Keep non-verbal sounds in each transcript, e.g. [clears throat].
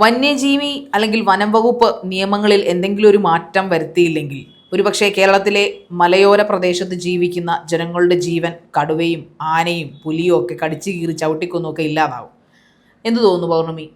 വന്യജീവി അല്ലെങ്കിൽ വനം വകുപ്പ് നിയമങ്ങളിൽ എന്തെങ്കിലും ഒരു മാറ്റം വരുത്തിയില്ലെങ്കിൽ ഒരുപക്ഷെ കേരളത്തിലെ മലയോര പ്രദേശത്ത് ജീവിക്കുന്ന ജനങ്ങളുടെ ജീവൻ കടുവയും ആനയും പുലിയും ഒക്കെ കടിച്ചു കീറി ചവിട്ടിക്കൊന്നുമൊക്കെ ഇല്ലാതാവും. എന്തു തോന്നുന്നു പൗർണമി?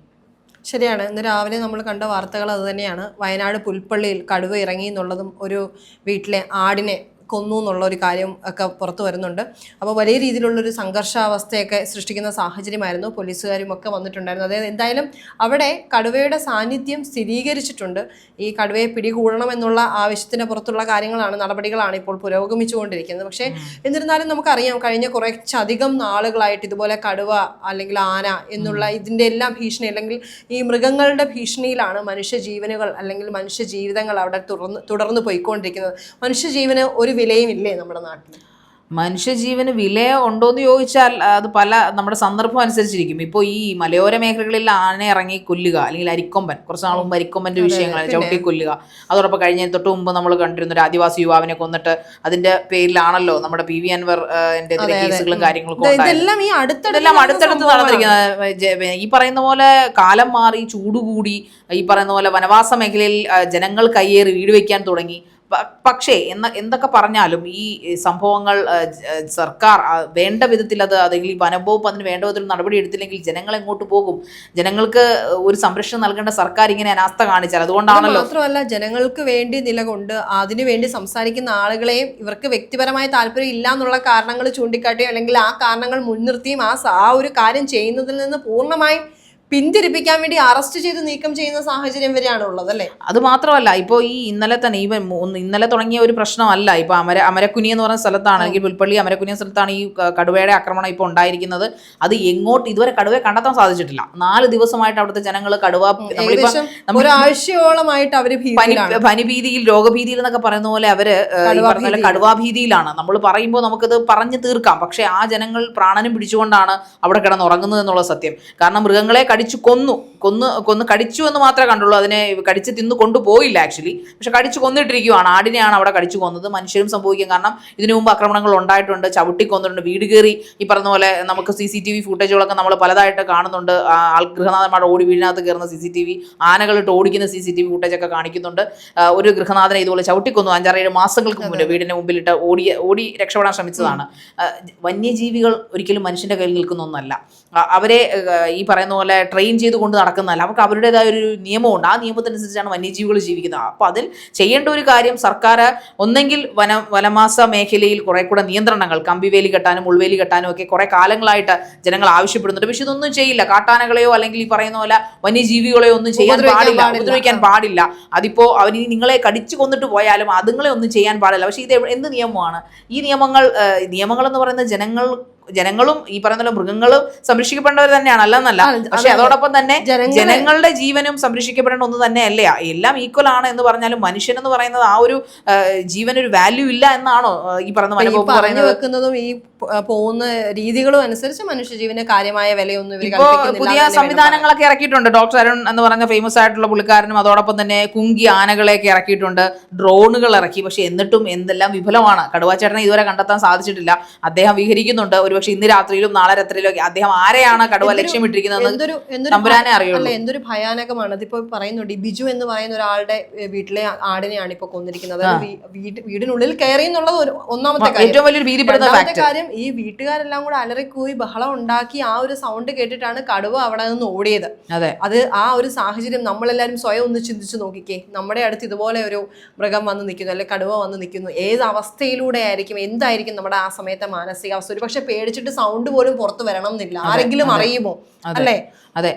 ശരിയാണ്. ഇന്ന് രാവിലെ നമ്മൾ കണ്ട വാർത്തകൾ അത് തന്നെയാണ്. വയനാട് പുൽപ്പള്ളിയിൽ കടുവ ഇറങ്ങി എന്നുള്ളതും ഒരു വീട്ടിലെ ആടിനെ കൊന്നു എന്നുള്ള ഒരു കാര്യം ഒക്കെ പുറത്തു വരുന്നുണ്ട്. അപ്പോൾ വലിയ രീതിയിലുള്ളൊരു സംഘർഷാവസ്ഥയൊക്കെ സൃഷ്ടിക്കുന്ന സാഹചര്യമായിരുന്നു. പോലീസുകാരും ഒക്കെ വന്നിട്ടുണ്ടായിരുന്നു. അതായത് എന്തായാലും അവിടെ കടുവയുടെ സാന്നിധ്യം സ്ഥിരീകരിച്ചിട്ടുണ്ട്. ഈ കടുവയെ പിടികൂടണം എന്നുള്ള ആവശ്യത്തിന് പുറത്തുള്ള കാര്യങ്ങളാണ് നടപടികളാണ് ഇപ്പോൾ പുരോഗമിച്ചുകൊണ്ടിരിക്കുന്നത്. പക്ഷേ എന്നിരുന്നാലും നമുക്കറിയാം കഴിഞ്ഞ കുറച്ചധികം നാളുകളായിട്ട് ഇതുപോലെ കടുവ അല്ലെങ്കിൽ ആന എന്നുള്ള ഇതിന്റെ എല്ലാം ഭീഷണി അല്ലെങ്കിൽ ഈ മൃഗങ്ങളുടെ ഭീഷണിയിലാണ് മനുഷ്യജീവനുകൾ അല്ലെങ്കിൽ മനുഷ്യ ജീവിതങ്ങൾ അവിടെ തുടർന്ന് തുടർന്ന് പോയിക്കൊണ്ടിരിക്കുന്നത്. മനുഷ്യജീവന് ഒരു വിലയും ഇല്ലേ നമ്മുടെ നാട്ടിൽ മനുഷ്യജീവന് വില ഉണ്ടോയെന്ന് ചോദിച്ചാൽ അത് പല നമ്മുടെ സന്ദർഭം അനുസരിച്ചിരിക്കും. ഇപ്പോൾ ഈ മലയോര മേഖലകളിൽ ആന ഇറങ്ങി കൊല്ലുക അല്ലെങ്കിൽ അരിക്കൊമ്പൻ കുറച്ച് നാൾ മുമ്പ് അരിക്കൊമ്പന്റെ വിഷയങ്ങൾ ചവിട്ടി കൊല്ലുക. അതോടൊപ്പം കഴിഞ്ഞ തൊട്ട് മുമ്പ് നമ്മൾ കണ്ടിരുന്ന ഒരു ആദിവാസി യുവാവിനെ കൊന്നിട്ട് അതിന്റെ പേരിലാണല്ലോ നമ്മുടെ പി വി അൻവർ എതിരെ കേസുകളും കാര്യങ്ങളും ഇതെല്ലാം ഈ അടുത്തടുത്ത് നടന്നിരിക്കുന്നത് ഈ പറയുന്ന പോലെ കാലം മാറി ചൂടുകൂടി ഈ പറയുന്ന പോലെ വനവാസ മേഖലയിൽ ജനങ്ങൾ കയ്യേറി വീട് വെക്കാൻ തുടങ്ങി. പക്ഷേ എന്ന എന്തൊക്കെ പറഞ്ഞാലും ഈ സംഭവങ്ങൾ സർക്കാർ വേണ്ട വിധത്തിൽ അത് അല്ലെങ്കിൽ വനംവകുപ്പ് അതിന് വേണ്ട വിധത്തിൽ നടപടി എടുത്തില്ലെങ്കിൽ ജനങ്ങൾ എങ്ങോട്ട് പോകും? ജനങ്ങൾക്ക് ഒരു സംരക്ഷണം നൽകേണ്ട സർക്കാർ ഇങ്ങനെ അനാസ്ഥ കാണിച്ചാൽ അത് അതുകൊണ്ടാണല്ലോ മാത്രമല്ല ജനങ്ങൾക്ക് വേണ്ടി നിലകൊണ്ട് അതിനുവേണ്ടി സംസാരിക്കുന്ന ആളുകളെയും ഇവർക്ക് വ്യക്തിപരമായ താല്പര്യം ഇല്ല എന്നുള്ള കാരണങ്ങൾ ചൂണ്ടിക്കാട്ടിയോ അല്ലെങ്കിൽ ആ കാരണങ്ങൾ മുൻനിർത്തിയും ആ ആ ഒരു കാര്യം ചെയ്യുന്നതിൽ നിന്ന് പൂർണമായും പിന്തിരിപ്പിക്കാൻ വേണ്ടി അറസ്റ്റ് ചെയ്ത് നീക്കം ചെയ്യുന്ന സാഹചര്യം വരെയാണ് ഉള്ളത് അല്ലേ? അത് മാത്രമല്ല ഇപ്പോൾ ഈ ഇന്നലെ തന്നെ ഈ ഇന്നലെ തുടങ്ങിയ ഒരു പ്രശ്നമല്ല. ഇപ്പോൾ അമര അമരക്കുനി എന്ന് പറയുന്ന സ്ഥലത്താണെങ്കിൽ പുൽപ്പള്ളി അമരക്കുനി എന്ന സ്ഥലത്താണ് ഈ കടുവയുടെ ആക്രമണം ഇപ്പോൾ ഉണ്ടായിരിക്കുന്നത്. അത് എങ്ങോട്ട് ഇതുവരെ കടുവയെ കണ്ടെത്താൻ സാധിച്ചിട്ടില്ല. നാല് ദിവസമായിട്ട് അവിടുത്തെ ജനങ്ങൾ കടുവ ഒരാഴ്ചയോളമായിട്ട് അവർ പനിഭീതിയിൽ രോഗഭീതിയിൽ എന്നൊക്കെ പറയുന്ന പോലെ അവർ പറഞ്ഞ കടുവാഭീതിയിലാണ്. നമ്മൾ പറയുമ്പോൾ നമുക്കത് പറഞ്ഞു തീർക്കാം. പക്ഷെ ആ ജനങ്ങൾ പ്രാണനും പിടിച്ചുകൊണ്ടാണ് അവിടെ കിടന്ന് ഉറങ്ങുന്നത് എന്നുള്ള സത്യം. കാരണം മൃഗങ്ങളെ കടിച്ചു കൊന്നു കൊന്ന് കൊന്ന് കടിച്ചു എന്ന് മാത്രമേ കണ്ടുള്ളൂ. അതിനെ കടിച്ച് തിന്ന് കൊണ്ടുപോയില്ല ആക്ച്വലി പക്ഷെ കടിച്ചു കൊന്നിട്ടിരിക്കുവാണ്. ആടിനെയാണ് അവിടെ കടിച്ചു കൊന്നത്. മനുഷ്യരും സംഭവിക്കും. കാരണം ഇതിനു മുമ്പ് ആക്രമണങ്ങൾ ഉണ്ടായിട്ടുണ്ട്. ചവിട്ടി കൊന്നിട്ടുണ്ട്. വീട് കയറി ഈ പറഞ്ഞ പോലെ നമുക്ക് സി സി ടി വി ഫുട്ടേജുകളൊക്കെ നമ്മൾ പലതായിട്ട് കാണുന്നുണ്ട്. ആൾ ഗൃഹനാഥന്മാരുടെ ഓടി വീടിനകത്ത് കയറുന്ന സി സി ടി വി ആനകളിട്ട് ഓടിക്കുന്ന C C T V footage ഒക്കെ കാണിക്കുന്നുണ്ട്. ഒരു ഗൃഹനാഥനെ ഇതുപോലെ ചവിട്ടിക്കൊന്നു അഞ്ചാറേഴ് മാസങ്ങൾക്ക് മുന്നേ വീടിന്റെ മുമ്പിലിട്ട് ഓടി ഓടി രക്ഷപ്പെടാൻ ശ്രമിച്ചതാണ്. വന്യജീവികൾ ഒരിക്കലും മനുഷ്യന്റെ കയ്യിൽ നിൽക്കുന്ന ഒന്നല്ല. അവരെ ഈ പറയുന്ന പോലെ ട്രെയിൻ ചെയ്ത് കൊണ്ട് നടക്കുന്നതല്ല. അവർക്ക് അവരുടേതായ ഒരു നിയമമുണ്ട്. ആ നിയമത്തിനനുസരിച്ചാണ് വന്യജീവികൾ ജീവിക്കുന്നത്. അപ്പോൾ അതിൽ ചെയ്യേണ്ട ഒരു കാര്യം സർക്കാർ ഒന്നെങ്കിൽ വന വനമാസ മേഖലയിൽ കുറെ കൂടെ നിയന്ത്രണങ്ങൾ കമ്പിവേലി കെട്ടാനും ഉൾവേലി കെട്ടാനും ഒക്കെ കുറെ കാലങ്ങളായിട്ട് ജനങ്ങൾ ആവശ്യപ്പെടുന്നുണ്ട്. പക്ഷെ ഇതൊന്നും ചെയ്യില്ല. കാട്ടാനകളെയോ അല്ലെങ്കിൽ ഈ പറയുന്ന പോലെ വന്യജീവികളെയോ ഒന്നും ചെയ്യാൻ പാടില്ല. ഉപദ്രവിക്കാൻ പാടില്ല. അതിപ്പോ അവർ നിങ്ങളെ കടിച്ചു കൊന്നിട്ട് പോയാലും അതുങ്ങളെ ഒന്നും ചെയ്യാൻ പാടില്ല. പക്ഷേ ഇത് എന്ത് നിയമമാണ്? ഈ നിയമങ്ങൾ നിയമങ്ങൾ എന്ന് പറയുന്ന ജനങ്ങൾ ജനങ്ങളും ഈ പറയുന്ന മൃഗങ്ങളും സംരക്ഷിക്കപ്പെടേണ്ടവർ തന്നെയാണ് അല്ലെന്നല്ല. പക്ഷെ അതോടൊപ്പം തന്നെ ജനങ്ങളുടെ ജീവനും സംരക്ഷിക്കപ്പെടേണ്ട ഒന്ന് തന്നെയല്ലേ? എല്ലാം ഈക്വൽ ആണ് എന്ന് പറഞ്ഞാലും മനുഷ്യൻ എന്ന് പറയുന്നത് ആ ഒരു ജീവൻ ജീവനൊരു വാല്യൂ ഇല്ല എന്നാണോ ഈ പറയുന്ന പറഞ്ഞു വെക്കുന്നതും ഈ പോകുന്ന രീതികളും അനുസരിച്ച് മനുഷ്യജീവന് കാര്യമായ വിലയൊന്നും ഇപ്പോ പുതിയ സംവിധാനങ്ങളൊക്കെ ഇറക്കിയിട്ടുണ്ട്. ഡോക്ടർ അരുൺ എന്ന് പറഞ്ഞ ഫേമസ് ആയിട്ടുള്ള പുള്ളിക്കാരനും അതോടൊപ്പം തന്നെ കുങ്കി ആനകളെയൊക്കെ ഇറക്കിയിട്ടുണ്ട്. ഡ്രോണുകൾ ഇറക്കി. പക്ഷെ എന്നിട്ടും എന്തെല്ലാം വിഫലമാണ്. കടുവാച്ചേട്ടനെ ഇതുവരെ കണ്ടെത്താൻ സാധിച്ചിട്ടില്ല. അദ്ദേഹം വിഹരിക്കുന്നുണ്ട്. ഒരുപക്ഷെ ഇന്ന് രാത്രിയിലും നാളെ രാത്രിയിലും ഒക്കെ അദ്ദേഹം ആരെയാണ് കടുവ ലക്ഷ്യമിട്ടിരിക്കുന്നത് തമ്പുരാനെ അറിയുള്ളൂ. അല്ല എന്തൊരു ഭയാനകമാണ്. അതിപ്പോ പറയുന്നുണ്ട് ഈ ബിജു എന്ന് പറയുന്ന ഒരാളുടെ വീട്ടിലെ ആടിനെയാണ് ഇപ്പൊ കൊന്നിരിക്കുന്നത്. വീടിനുള്ളിൽ കയറി എന്നുള്ളത് ഒന്നാമത്തെ കാര്യം. ഏറ്റവും വലിയൊരു ഭീതിപ്പെടുന്ന കാര്യം ഈ വീട്ടുകാരെല്ലാം കൂടെ അലറിക്കൂയി ബഹളം ഉണ്ടാക്കി ആ ഒരു സൗണ്ട് കേട്ടിട്ടാണ് കടുവ അവിടെ നിന്ന് ഓടിയത്. അതെ. അത് ആ ഒരു സാഹചര്യം നമ്മളെല്ലാരും സ്വയം ഒന്ന് ചിന്തിച്ചു നോക്കിക്കേ. നമ്മുടെ അടുത്ത് ഇതുപോലെ ഒരു മൃഗം വന്ന് നിൽക്കുന്നു അല്ലെങ്കിൽ കടുവ വന്ന് നിൽക്കുന്നു. ഏത് അവസ്ഥയിലൂടെ ആയിരിക്കും എന്തായിരിക്കും നമ്മുടെ ആ സമയത്തെ മാനസികാവസ്ഥ? ഒരു പക്ഷെ പേടിച്ചിട്ട് സൗണ്ട് പോലും പുറത്ത് വരണം എന്നില്ല ആരെങ്കിലും അറിയുമോ? അല്ലേ? അതെ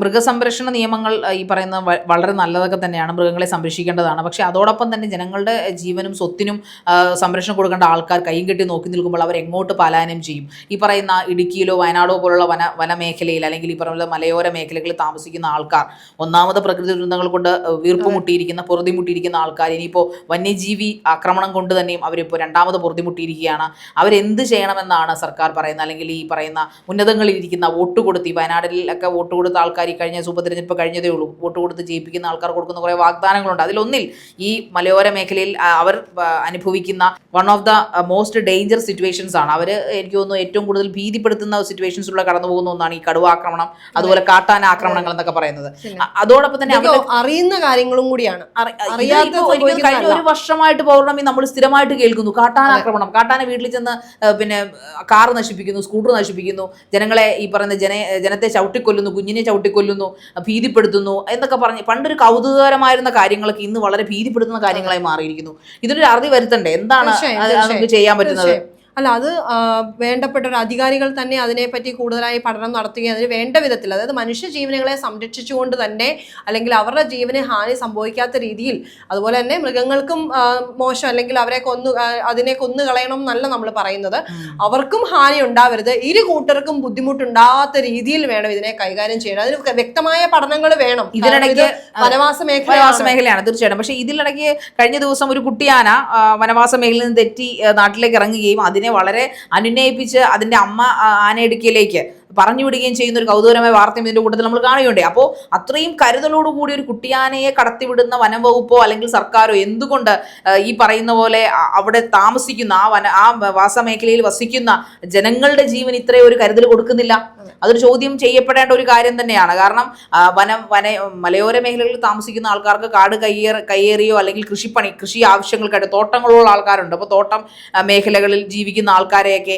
മൃഗസംരക്ഷണ നിയമങ്ങൾ ഈ പറയുന്ന വളരെ നല്ലതൊക്കെ തന്നെയാണ് മൃഗങ്ങളെ സംരക്ഷിക്കേണ്ടതാണ്. പക്ഷേ അതോടൊപ്പം തന്നെ ജനങ്ങളുടെ ജീവനും സ്വത്തിനും സംരക്ഷണം കൊടുക്കേണ്ട ആൾക്കാർ കൈയും കെട്ടി നോക്കി നിൽക്കുമ്പോൾ അവർ എങ്ങോട്ട് പലായനം ചെയ്യും? ഈ പറയുന്ന ഇടുക്കിയിലോ വയനാടോ പോലുള്ള വന വനമേഖലയിൽ അല്ലെങ്കിൽ ഈ പറയുന്ന മലയോര മേഖലകളിൽ താമസിക്കുന്ന ആൾക്കാർ ഒന്നാമത് പ്രകൃതി ദുരന്തങ്ങൾ കൊണ്ട് വീർപ്പ് മുട്ടിയിരിക്കുന്ന പൊറുതി മുട്ടിയിരിക്കുന്ന ആൾക്കാർ ഇനിയിപ്പോൾ വന്യജീവി ആക്രമണം കൊണ്ട് തന്നെയും അവരിപ്പോൾ രണ്ടാമത് പൊറുതി മുട്ടിയിരിക്കുകയാണ് അവരെന്ത് ചെയ്യണമെന്നാണ് സർക്കാർ പറയുന്നത്? അല്ലെങ്കിൽ ഈ പറയുന്ന ഉന്നതങ്ങളിൽ ഇരിക്കുന്ന വോട്ട് കൊടുത്ത് ഈ വയനാട്ടിലൊക്കെ വോട്ട് കൊടുത്ത ആൾക്കാർ ഈ കഴിഞ്ഞ ഉപതെരഞ്ഞെടുപ്പ് കഴിഞ്ഞതേ ഉള്ളൂ. വോട്ട് കൊടുത്ത് ജയിപ്പിക്കുന്ന ആൾക്കാർ കൊടുക്കുന്ന കുറേ വാഗ്ദാനങ്ങളുണ്ട്. അതിലൊന്നിൽ ഈ മലയോര മേഖലയിൽ അവർ അനുഭവിക്കുന്ന one of the most danger situations ആണ്. അവർ എനിക്ക് തോന്നുന്നു ഏറ്റവും കൂടുതൽ ഭീതിപ്പെടുത്തുന്ന സിറ്റുവേഷൻസിലൂടെ കടന്നു പോകുന്ന ഒന്നാണ് ഈ കടുവ ആക്രമണം അതുപോലെ കാട്ടാന ആക്രമണങ്ങൾ എന്നൊക്കെ പറയുന്നത്. അതോടൊപ്പം തന്നെ അറിയുന്ന കാര്യങ്ങളും കൂടിയാണ്. കഴിഞ്ഞ ഒരു വർഷമായിട്ട് പൗർണമി നമ്മൾ സ്ഥിരമായിട്ട് കേൾക്കുന്നു. കാട്ടാന ആക്രമണം. കാട്ടാന വീട്ടിൽ ചെന്ന് പിന്നെ കാർ നശിപ്പിക്കുന്നു സ്കൂട്ടർ നശിപ്പിക്കുന്നു. ജനങ്ങളെ ഈ പറയുന്ന ജന ജനത്തെ ചവിട്ടിക്കൊല്ലുന്നു. കുഞ്ഞിനെ ചവിട്ടിക്കൊല്ലുന്നു ഭീതിപ്പെടുത്തുന്നു എന്നൊക്കെ പറഞ്ഞ് പണ്ടൊരു കൗതുകകരമായിരുന്ന കാര്യങ്ങളൊക്കെ ഇന്ന് വളരെ ഭീതിപ്പെടുത്തുന്ന കാര്യങ്ങളായി മാറിയിരിക്കുന്നു. ഇതിനൊരു അറുതി വരുത്തണ്ടേ? എന്താണ് നമുക്ക് ചെയ്യാൻ പറ്റുന്നത്. അല്ല അത് വേണ്ടപ്പെട്ട ഒരു അധികാരികൾ തന്നെ അതിനെപ്പറ്റി കൂടുതലായി പഠനം നടത്തുകയും അതിന് വേണ്ട വിധത്തിൽ അതായത് മനുഷ്യ ജീവനുകളെ സംരക്ഷിച്ചുകൊണ്ട് തന്നെ അല്ലെങ്കിൽ അവരുടെ ജീവന് ഹാനി സംഭവിക്കാത്ത രീതിയിൽ അതുപോലെ തന്നെ മൃഗങ്ങൾക്കും മോശം അല്ലെങ്കിൽ അവരെ കൊന്നു അതിനെ കൊന്നു കളയണം എന്നല്ല നമ്മൾ പറയുന്നത്. അവർക്കും ഹാനി ഉണ്ടാവരുത്. ഇരു കൂട്ടർക്കും ബുദ്ധിമുട്ടുണ്ടാകാത്ത രീതിയിൽ വേണം ഇതിനെ കൈകാര്യം ചെയ്യണം അതിന് വ്യക്തമായ പഠനങ്ങൾ വേണം. ഇതിനിടയ്ക്ക് വനവാസ മേഖല വനവാസ മേഖലയാണ് തീർച്ചയായിട്ടും. പക്ഷേ ഇതിലിടയ്ക്ക് കഴിഞ്ഞ ദിവസം ഒരു കുട്ടിയാന വനവാസ മേഖലയിൽ നിന്ന് തെറ്റി നാട്ടിലേക്ക് ഇറങ്ങുകയും അതിനെ വളരെ അനുനയിപ്പിച്ച് അതിന്റെ അമ്മ ആ, ആനയിടുക്കിലേക്ക് പറഞ്ഞു വിടുകയും ചെയ്യുന്ന ഒരു കൗതുകരമായ വാർത്തയും ഇതിന്റെ കൂട്ടത്തിൽ നമ്മൾ കാണുകയുണ്ട് അപ്പോൾ അത്രയും കരുതലോടുകൂടി ഒരു കുട്ടിയാനയെ കടത്തിവിടുന്ന വനം വകുപ്പോ അല്ലെങ്കിൽ സർക്കാരോ എന്തുകൊണ്ട് ഈ പറയുന്ന പോലെ അവിടെ താമസിക്കുന്ന ആ വന ആ വാസമേഖലയിൽ വസിക്കുന്ന ജനങ്ങളുടെ ജീവൻ ഇത്രയും ഒരു കരുതൽ കൊടുക്കുന്നില്ല? അതൊരു ചോദ്യം ചെയ്യപ്പെടേണ്ട ഒരു കാര്യം തന്നെയാണ്. കാരണം വനം വന മലയോര മേഖലകളിൽ താമസിക്കുന്ന ആൾക്കാർക്ക് കാട് കയ്യേർ കയ്യേറിയോ അല്ലെങ്കിൽ കൃഷിപ്പണി കൃഷി ആവശ്യങ്ങൾക്കായിട്ട് തോട്ടങ്ങളുള്ള ആൾക്കാരുണ്ട്. അപ്പോൾ തോട്ടം മേഖലകളിൽ ജീവിക്കുന്ന ആൾക്കാരെയൊക്കെ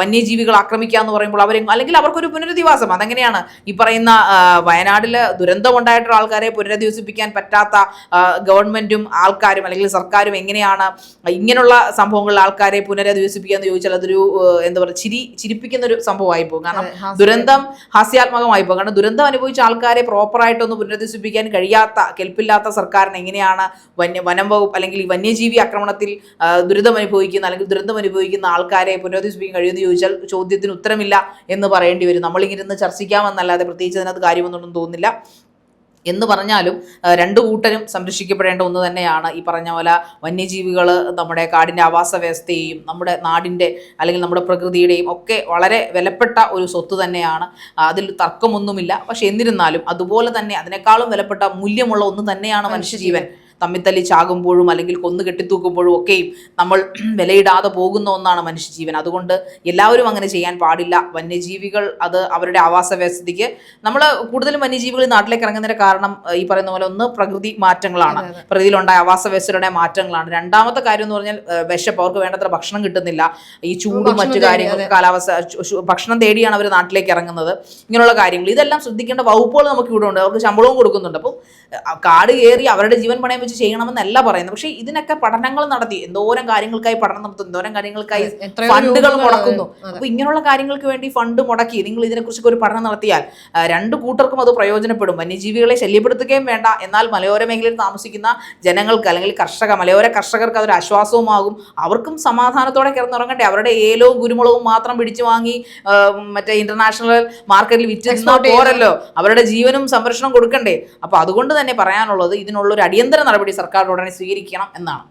വന്യജീവികൾ ആക്രമിക്കുക എന്ന് പറയുമ്പോൾ അവരെ അല്ലെങ്കിൽ അവർക്കൊരു പുനരധിവാസം. അതെങ്ങനെയാണ്? ഈ പറയുന്ന വയനാട്ടിൽ ദുരന്തം ദുരന്തമുണ്ടായിട്ടുള്ള ആൾക്കാരെ പുനരധിവസിപ്പിക്കാൻ പറ്റാത്ത ഗവൺമെന്റും ആൾക്കാരും അല്ലെങ്കിൽ സർക്കാരും എങ്ങനെയാണ് ഇങ്ങനെയുള്ള സംഭവങ്ങളിൽ ആൾക്കാരെ പുനരധിവസിപ്പിക്കുക എന്ന് ചോദിച്ചാൽ അതൊരു എന്താ പറയുക ചിരി ചിരിപ്പിക്കുന്ന ഒരു സംഭവമായി പോകും. കാരണം ദുരന്തം ഹാസ്യാത്മകമായി പോകും. കാരണം ദുരന്തം അനുഭവിച്ച ആൾക്കാരെ പ്രോപ്പറായിട്ടൊന്ന് പുനരധിവസിപ്പിക്കാൻ കഴിയാത്ത കെൽപ്പില്ലാത്ത സർക്കാരിന് എങ്ങനെയാണ് വന്യ വനം വകുപ്പ് അല്ലെങ്കിൽ ഈ വന്യജീവി ആക്രമണത്തിൽ ദുരിതം അനുഭവിക്കുന്ന അല്ലെങ്കിൽ ദുരന്തം അനുഭവിക്കുന്ന ആൾക്കാരെ പുനരധിവസിപ്പിക്കാൻ കഴിയുമെന്ന് ചോദിച്ചാൽ ചോദ്യത്തിന് ഉത്തരമില്ല എന്ന് പറയേണ്ടി വരും. നമ്മളിങ്ങിരുന്ന് ചർച്ചിക്കാമെന്നല്ലാതെ പ്രത്യേകിച്ച് അതിനകത്ത് കാര്യമൊന്നും തോന്നുന്നില്ല. എന്ന് പറഞ്ഞാലും രണ്ട് കൂട്ടരും സംരക്ഷിക്കപ്പെടേണ്ട ഒന്ന് തന്നെയാണ് ഈ പറഞ്ഞ പോലെ വന്യജീവികൾ നമ്മുടെ കാടിന്റെ ആവാസ വ്യവസ്ഥയെയും നമ്മുടെ നാടിന്റെ അല്ലെങ്കിൽ നമ്മുടെ പ്രകൃതിയുടെയും ഒക്കെ വളരെ വിലപ്പെട്ട ഒരു സ്വത്ത് തന്നെയാണ്. അതിൽ തർക്കമൊന്നുമില്ല. പക്ഷെ എന്നിരുന്നാലും അതുപോലെ തന്നെ അതിനേക്കാളും വിലപ്പെട്ട മൂല്യമുള്ള ഒന്ന് തന്നെയാണ് മനുഷ്യജീവൻ. തമ്മിത്തല്ലി ചാകുമ്പോഴും അല്ലെങ്കിൽ കൊന്നു കെട്ടിത്തൂക്കുമ്പോഴും ഒക്കെയും നമ്മൾ [clears throat] വിലയിടാതെ പോകുന്ന ഒന്നാണ് മനുഷ്യജീവൻ. അതുകൊണ്ട് എല്ലാവരും അങ്ങനെ ചെയ്യാൻ പാടില്ല. വന്യജീവികൾ അത് അവരുടെ ആവാസ വ്യവസ്ഥയ്ക്ക് നമ്മൾ കൂടുതലും വന്യജീവികൾ നാട്ടിലേക്ക് ഇറങ്ങുന്നതിന്റെ കാരണം ഈ പറയുന്ന പോലെ ഒന്ന് പ്രകൃതി മാറ്റങ്ങളാണ്. പ്രകൃതിയിലുണ്ടായ ആവാസ വ്യവസ്ഥയുടെ മാറ്റങ്ങളാണ്. രണ്ടാമത്തെ കാര്യം എന്ന് പറഞ്ഞാൽ വിശപ്പ്. അവർക്ക് വേണ്ടത്ര ഭക്ഷണം കിട്ടുന്നില്ല. ഈ ചൂടും മറ്റു കാര്യങ്ങളും കാലാവസ്ഥ ഭക്ഷണം തേടിയാണ് അവർ നാട്ടിലേക്ക് ഇറങ്ങുന്നത്. ഇങ്ങനെയുള്ള കാര്യങ്ങൾ. ഇതെല്ലാം ശ്രദ്ധിക്കേണ്ട വകുപ്പുകൾ നമുക്ക് ഇവിടെ ഉണ്ട് അവർക്ക് ശമ്പളവും കൊടുക്കുന്നുണ്ട്. അപ്പോൾ കാട് കയറി അവരുടെ ജീവൻ പണയം വെച്ച് ചെയ്യണമെന്നല്ല പറയുന്നത്. പക്ഷേ ഇതിനൊക്കെ പഠനങ്ങൾ നടത്തി. എന്തോരം കാര്യങ്ങൾക്കായി പഠനം നടത്തുന്നു. എന്തോരം കാര്യങ്ങൾക്കായി ഫണ്ടുകൾ. മുടക്കുന്നു. അപ്പൊ ഇങ്ങനെയുള്ള കാര്യങ്ങൾക്ക് വേണ്ടി ഫണ്ട് മുടക്കി നിങ്ങൾ ഇതിനെക്കുറിച്ചൊക്കെ ഒരു പഠനം നടത്തിയാൽ രണ്ട് കൂട്ടർക്കും അത് പ്രയോജനപ്പെടും. വന്യജീവികളെ ശല്യപ്പെടുത്തുകയും വേണ്ട. എന്നാൽ മലയോര മേഖലയിൽ താമസിക്കുന്ന ജനങ്ങൾക്ക് അല്ലെങ്കിൽ കർഷക മലയോര കർഷകർക്ക് അതൊരു ആശ്വാസവുമാകും. അവർക്കും സമാധാനത്തോടെ കിടന്നുറങ്ങട്ടെ അവരുടെ ഏലവും കുരുമുളകും മാത്രം പിടിച്ചു വാങ്ങി മറ്റേ ഇന്റർനാഷണൽ മാർക്കറ്റിൽ വിറ്റ് പോരല്ലോ. അവരുടെ ജീവനും സംരക്ഷണം കൊടുക്കണ്ടേ. അപ്പൊ അതുകൊണ്ട് തന്നെ പറയാനുള്ളത് ഇതിനുള്ള ഒരു അടിയന്തര നടപടി സർക്കാർ ഉടനെ സ്വീകരിക്കണം എന്നാണ്.